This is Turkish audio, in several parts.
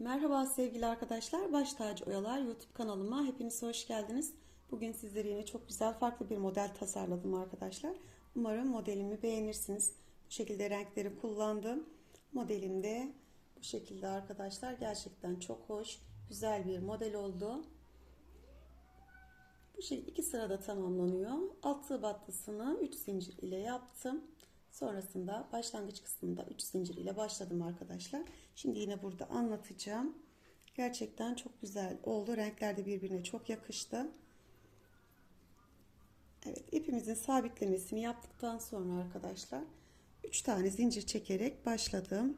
Merhaba sevgili arkadaşlar. Baş Tacı Oyalar YouTube kanalıma hepiniz hoş geldiniz. Bugün sizlere yine çok güzel farklı bir model tasarladım arkadaşlar. Umarım modelimi beğenirsiniz. Bu şekilde renkleri kullandım. Modelim de bu şekilde arkadaşlar. Gerçekten çok hoş, güzel bir model oldu. Bu şekilde iki sırada tamamlanıyor. Alt tığ battısını 3 zincir ile yaptım. Sonrasında başlangıç kısmında 3 zincir ile başladım arkadaşlar. Şimdi yine burada anlatacağım. Gerçekten çok güzel oldu. Renkler de birbirine çok yakıştı. Evet ipimizin sabitlemesini yaptıktan sonra arkadaşlar 3 tane zincir çekerek başladım.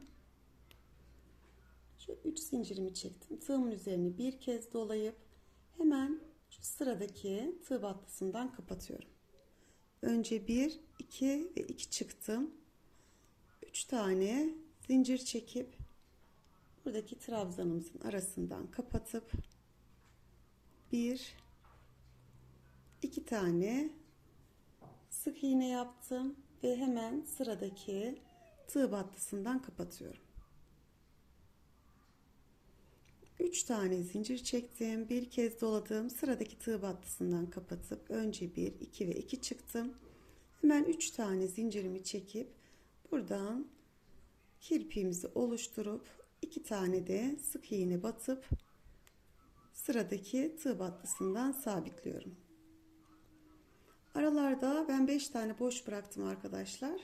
Şu 3 zincirimi çektim. Tığımın üzerine bir kez dolayıp hemen şu sıradaki tığ battısından kapatıyorum. Önce 1, 2 ve 2 çıktım. 3 tane zincir çekip buradaki trabzanımızın arasından kapatıp 1 2 tane sık iğne yaptım ve hemen sıradaki tığ battısından kapatıyorum. 3 tane zincir çektim. Bir kez doladım. Sıradaki tığ battısından kapatıp önce 1, 2 ve 2 çıktım. Hemen 3 tane zincirimi çekip buradan kirpiğimizi oluşturup 2 tane de sık iğne batıp sıradaki tığ battısından sabitliyorum. Aralarda ben 5 tane boş bıraktım arkadaşlar.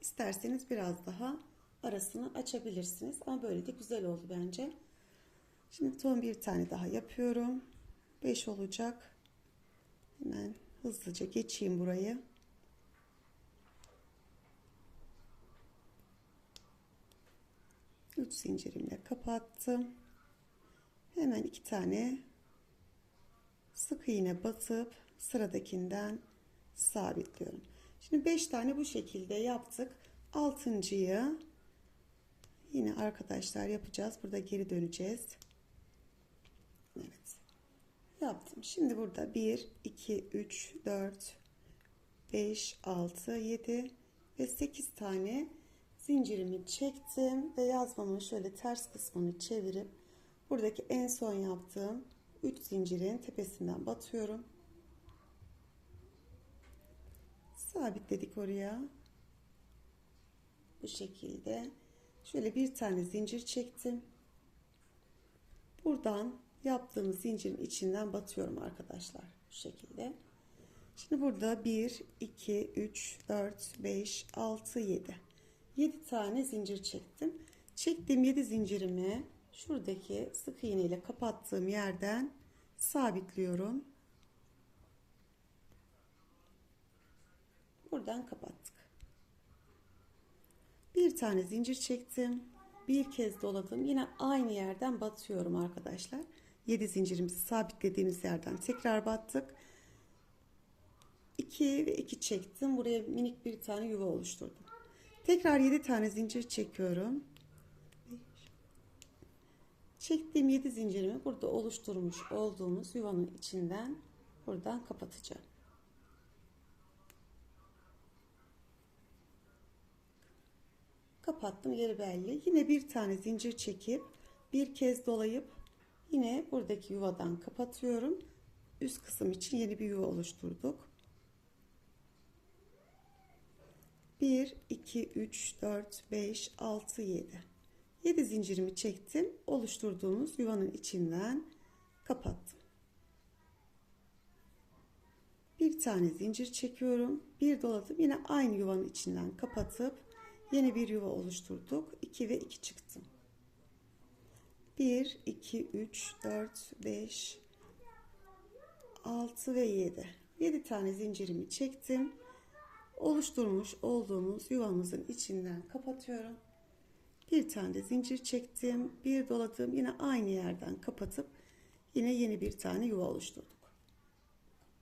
İsterseniz biraz daha arasını açabilirsiniz. Ama böyle de güzel oldu bence. Şimdi son bir tane daha yapıyorum. 5 olacak. Hemen hızlıca geçeyim burayı. Üç zincirimle kapattım. Hemen iki tane sık iğne batıp sıradakinden sabitliyorum. Şimdi 5 tane bu şekilde yaptık. Altıncıyı yine arkadaşlar yapacağız. Burada geri döneceğiz. Yaptım. Şimdi burada 1, 2, 3, 4, 5, 6, 7 ve 8 tane zincirimi çektim ve yazmamın şöyle ters kısmını çevirip buradaki en son yaptığım 3 zincirin tepesinden batıyorum. Sabitledik oraya. Bu şekilde şöyle bir tane zincir çektim. Buradan yaptığımız zincirin içinden batıyorum arkadaşlar. Bu şekilde. Şimdi burada 1, 2, 3, 4, 5, 6, 7. 7 tane zincir çektim. Çektiğim 7 zincirimi şuradaki sık iğne ile kapattığım yerden sabitliyorum. Buradan kapattık. Bir tane zincir çektim. Bir kez doladım. Yine aynı yerden batıyorum arkadaşlar. 7 zincirimizi sabitlediğimiz yerden tekrar battık. 2 ve 2 çektim. Buraya minik bir tane yuva oluşturdum. Tekrar 7 tane zincir çekiyorum. Çektiğim 7 zincirimi burada oluşturmuş olduğumuz yuvanın içinden buradan kapatacağım. Kapattım yeri belli. Yine bir tane zincir çekip bir kez dolayıp yine buradaki yuvadan kapatıyorum. Üst kısım için yeni bir yuva oluşturduk. 1, 2, 3, 4, 5, 6, 7. 7 zincirimi çektim. Oluşturduğumuz yuvanın içinden kapattım. Bir tane zincir çekiyorum. Bir doladım. Yine aynı yuvanın içinden kapatıp yeni bir yuva oluşturduk. 2 ve 2 çıktım. 1, 2, 3, 4, 5, 6 ve 7. 7 tane zincirimi çektim. Oluşturmuş olduğumuz yuvamızın içinden kapatıyorum. Bir tane de zincir çektim. Bir doladım. Yine aynı yerden kapatıp yine yeni bir tane yuva oluşturduk.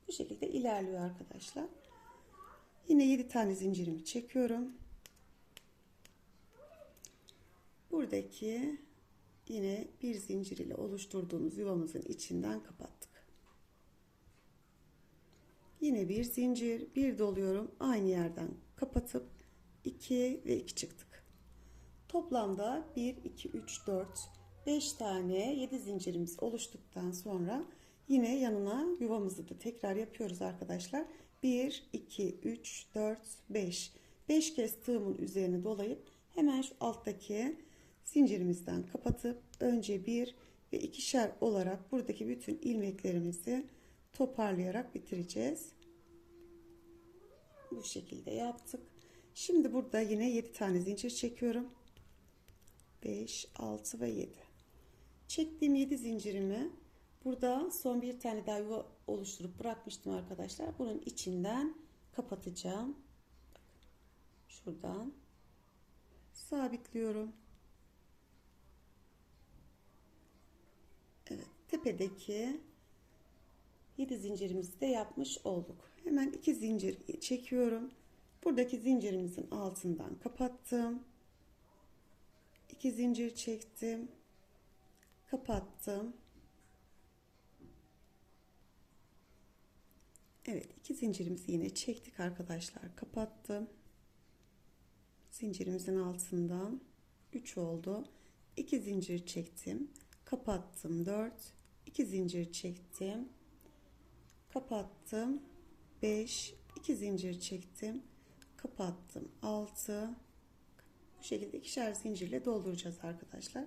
Bu şekilde ilerliyor arkadaşlar. Yine 7 tane zincirimi çekiyorum. Buradaki yine bir zincir ile oluşturduğumuz yuvamızın içinden kapattık. Yine bir zincir, bir doluyorum. Aynı yerden kapatıp 2 ve 2 çıktık. Toplamda 1, 2, 3, 4, 5 tane 7 zincirimiz oluştuktan sonra yine yanına yuvamızı da tekrar yapıyoruz arkadaşlar. 1, 2, 3, 4, 5. 5 kez tığımın üzerine dolayıp hemen şu alttaki zincirimizden kapatıp önce 1 ve ikişer olarak buradaki bütün ilmeklerimizi toparlayarak bitireceğiz. Bu şekilde yaptık. Şimdi burada yine 7 tane zincir çekiyorum. 5, 6 ve 7. Çektiğim 7 zincirimi burada son bir tane daha yuva oluşturup bırakmıştım arkadaşlar. Bunun içinden kapatacağım. Şuradan sabitliyorum. Evet, tepedeki 7 zincirimizi de yapmış olduk. Hemen 2 zincir çekiyorum. Buradaki zincirimizin altından kapattım. 2 zincir çektim. Kapattım. Evet, iki zincirimizi yine çektik arkadaşlar. Kapattım. Zincirimizin altından 3 oldu. 2 zincir çektim. Kapattım 4. 2 zincir çektim. Kapattım 5. 2 zincir çektim. Kapattım 6. Bu şekilde ikişer zincirle dolduracağız arkadaşlar.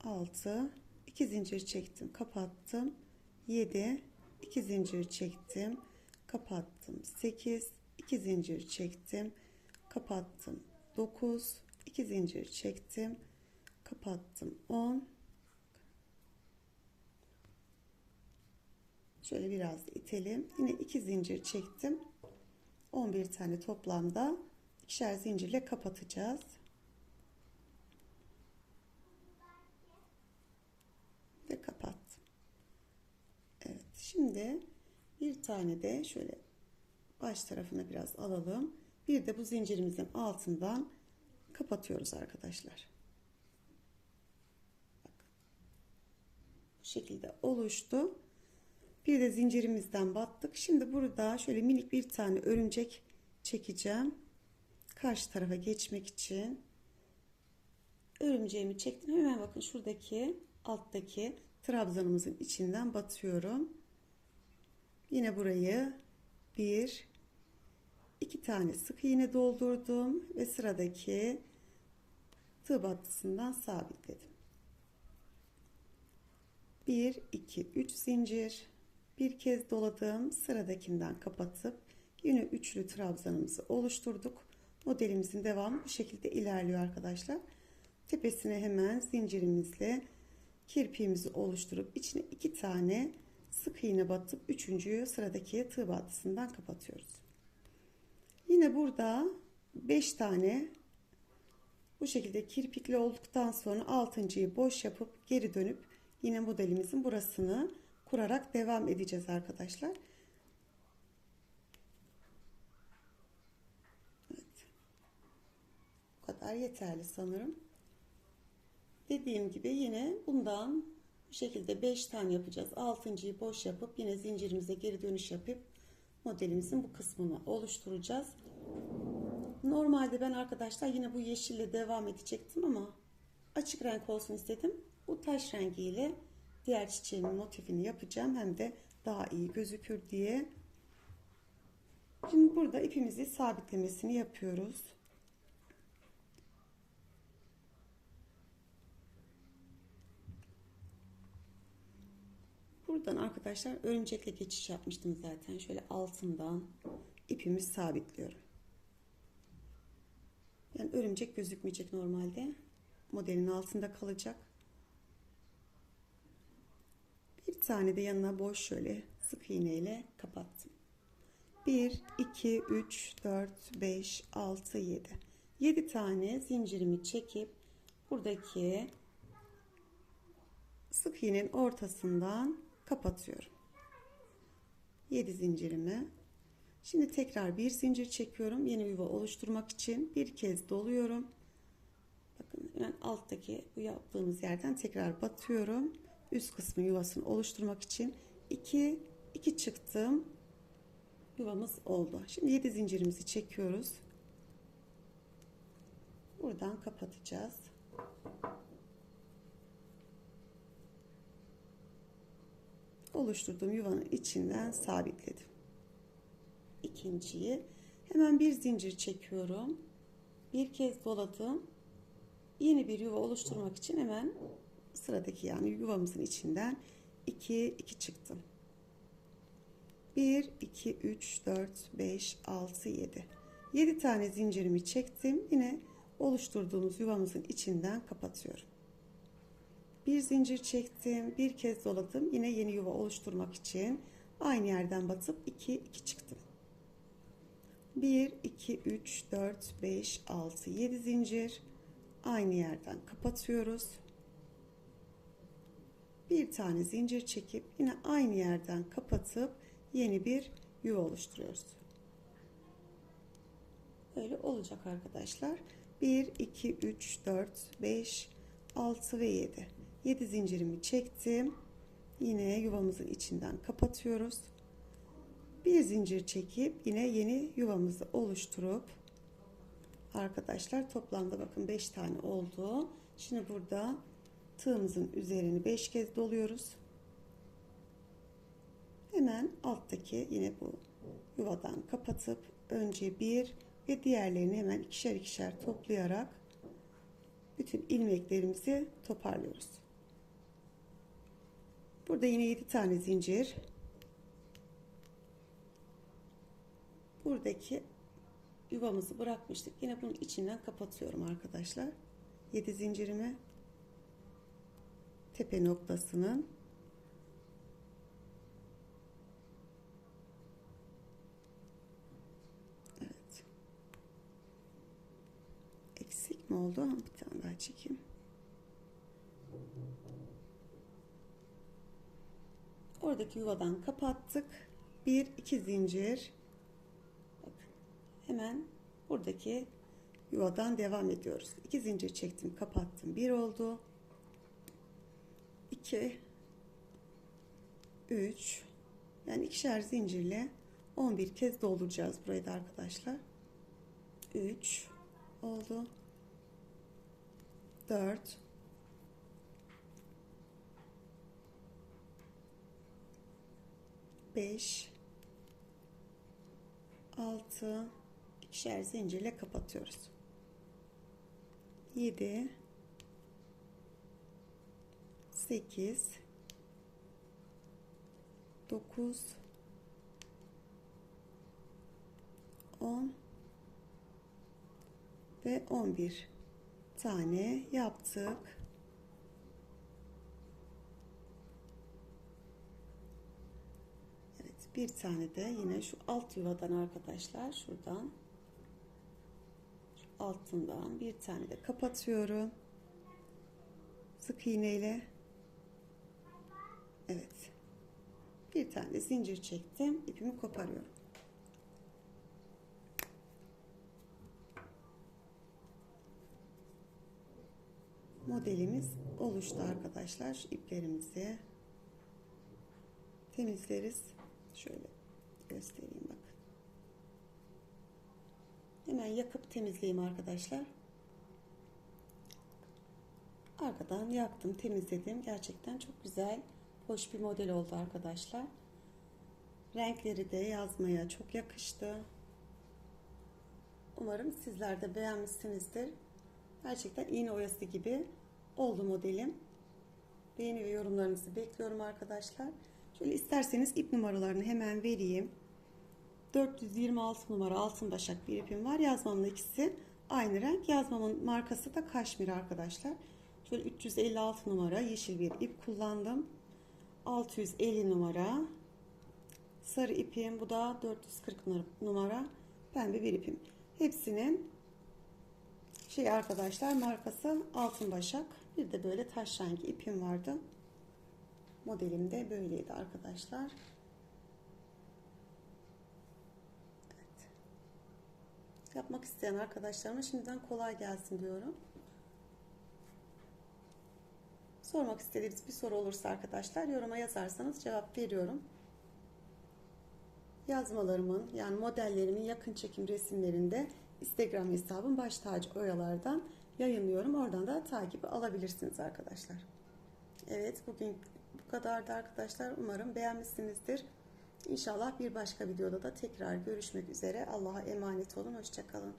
6. 2 zincir çektim. Kapattım 7. 2 zincir çektim. Kapattım 8. 2 zincir çektim. Kapattım 9. 2 zincir çektim. Kapattım 10. Şöyle biraz itelim. Yine 2 zincir çektim. 11 tane toplamda ikişer zincirle kapatacağız. Ve kapattım. Evet. Şimdi bir tane de şöyle baş tarafına biraz alalım. Bir de bu zincirimizin altından kapatıyoruz arkadaşlar. Bakın. Bu şekilde oluştu. Bir de zincirimizden battık. Şimdi burada şöyle minik bir tane örümcek çekeceğim. Karşı tarafa geçmek için. Örümceğimi çektim. Hemen bakın şuradaki alttaki trabzanımızın içinden batıyorum. Yine burayı bir iki tane sık iğne doldurdum ve sıradaki tığ battısından sabitledim. 1 2 3 zincir bir kez doladım sıradakinden kapatıp yine üçlü trabzanımızı oluşturduk. Modelimizin devamı bu şekilde ilerliyor arkadaşlar. Tepesine hemen zincirimizle kirpiğimizi oluşturup içine iki tane sık iğne batıp üçüncüyü sıradaki tığ battısından kapatıyoruz. Yine burada 5 tane bu şekilde kirpikli olduktan sonra altıncıyı boş yapıp geri dönüp yine modelimizin burasını kurarak devam edeceğiz arkadaşlar. Evet. Bu kadar yeterli sanırım. Dediğim gibi yine bundan bu şekilde 5 tane yapacağız. Altıncıyı boş yapıp yine zincirimize geri dönüş yapıp modelimizin bu kısmını oluşturacağız. Normalde ben arkadaşlar yine bu yeşille devam edecektim ama açık renk olsun istedim. Bu taş rengiyle diğer çiçeğimin motifini yapacağım. Hem de daha iyi gözükür diye. Şimdi burada ipimizi sabitlemesini yapıyoruz. Buradan arkadaşlar örümcekle geçiş yapmıştım zaten. Şöyle altından ipimi sabitliyorum. Yani örümcek gözükmeyecek normalde. Modelin altında kalacak. Bir tane de yanına boş şöyle sık iğne ile kapattım. 1, 2, 3, 4, 5, 6, 7. 7 tane zincirimi çekip buradaki sık iğnenin ortasından kapatıyorum. 7 zincirimi. Şimdi tekrar bir zincir çekiyorum. Yeni yuva oluşturmak için bir kez doluyorum. Bakın hemen alttaki bu yaptığımız yerden tekrar batıyorum üst kısmı yuvasını oluşturmak için 2 2 çıktım yuvamız oldu. Şimdi 7 zincirimizi çekiyoruz. Buradan kapatacağız. Oluşturduğum yuvanın içinden sabitledim. İkinciyi hemen bir zincir çekiyorum. Bir kez doladım. Yeni bir yuva oluşturmak için hemen sıradaki yani yuvamızın içinden 2 2 çıktım. 1 2 3 4 5 6 7. 7 tane zincirimi çektim. Yine oluşturduğumuz yuvamızın içinden kapatıyorum. Bir zincir çektim, bir kez doladım. Yine yeni yuva oluşturmak için aynı yerden batıp 2 2 çıktım. 1 2 3 4 5 6 7 zincir aynı yerden kapatıyoruz. Bir tane zincir çekip yine aynı yerden kapatıp yeni bir yuva oluşturuyoruz. Böyle olacak arkadaşlar. 1 2 3 4 5 6 ve 7. 7 zincirimi çektim. Yine yuvamızın içinden kapatıyoruz. Bir zincir çekip yine yeni yuvamızı oluşturup arkadaşlar toplamda bakın 5 tane oldu. Şimdi burada tığımızın üzerini 5 kez doluyoruz. Hemen alttaki yine bu yuvadan kapatıp önce bir ve diğerlerini hemen ikişer ikişer toplayarak bütün ilmeklerimizi toparlıyoruz. Burada yine 7 tane zincir. Buradaki yuvamızı bırakmıştık. Yine bunun içinden kapatıyorum arkadaşlar. 7 zincirimi tepe noktasının Evet. Eksik mi oldu? Bir tane daha çekeyim. Oradaki yuvadan kapattık. Bir, iki zincir. Bakın. Hemen buradaki yuvadan devam ediyoruz. İki zincir çektim, kapattım. Bir oldu. 2 3 yani ikişer zincirle 11 kez dolduracağız burayı da arkadaşlar. 3 oldu. 4 5 6 ikişer zincirle kapatıyoruz. 7 8 9 10 ve 11 tane yaptık. Evet, bir tane de yine şu alt yuvadan arkadaşlar şuradan şu altından bir tane de kapatıyorum. Sık iğneyle Evet. Bir tane zincir çektim. ipimi koparıyorum. Modelimiz oluştu arkadaşlar. İplerimizi temizleriz. Şöyle göstereyim bakın. Hemen yakıp temizleyeyim arkadaşlar. Arkadan yaktım, temizledim. Gerçekten çok güzel hoş bir model oldu arkadaşlar. Renkleri de yazmaya çok yakıştı. Umarım sizler de beğenmişsinizdir. Gerçekten iğne oyası gibi oldu modelim. Beğeni ve yorumlarınızı bekliyorum arkadaşlar. Şöyle isterseniz ip numaralarını hemen vereyim. 426 numara altın başak bir ipim var. Yazmamın ikisi aynı renk. Yazmamın markası da kaşmir arkadaşlar. Şöyle 356 numara yeşil bir ip kullandım. 650 numara. Sarı ipim bu da 440 numara. Pembe bir ipim. Hepsinin şey arkadaşlar markası altın başak. Bir de böyle taş rengi ipim vardı. Modelim de böyleydi arkadaşlar. Evet. yapmak isteyen arkadaşlarıma şimdiden kolay gelsin diyorum Sormak istediğiniz bir soru olursa arkadaşlar yoruma yazarsanız cevap veriyorum. Yazmalarımın yani modellerimin yakın çekim resimlerinde Instagram hesabım baş tacı oyalardan yayınlıyorum. Oradan da takibi alabilirsiniz arkadaşlar. Evet bugün bu kadardı arkadaşlar. Umarım beğenmişsinizdir. İnşallah bir başka videoda da tekrar görüşmek üzere. Allah'a emanet olun. Hoşçakalın.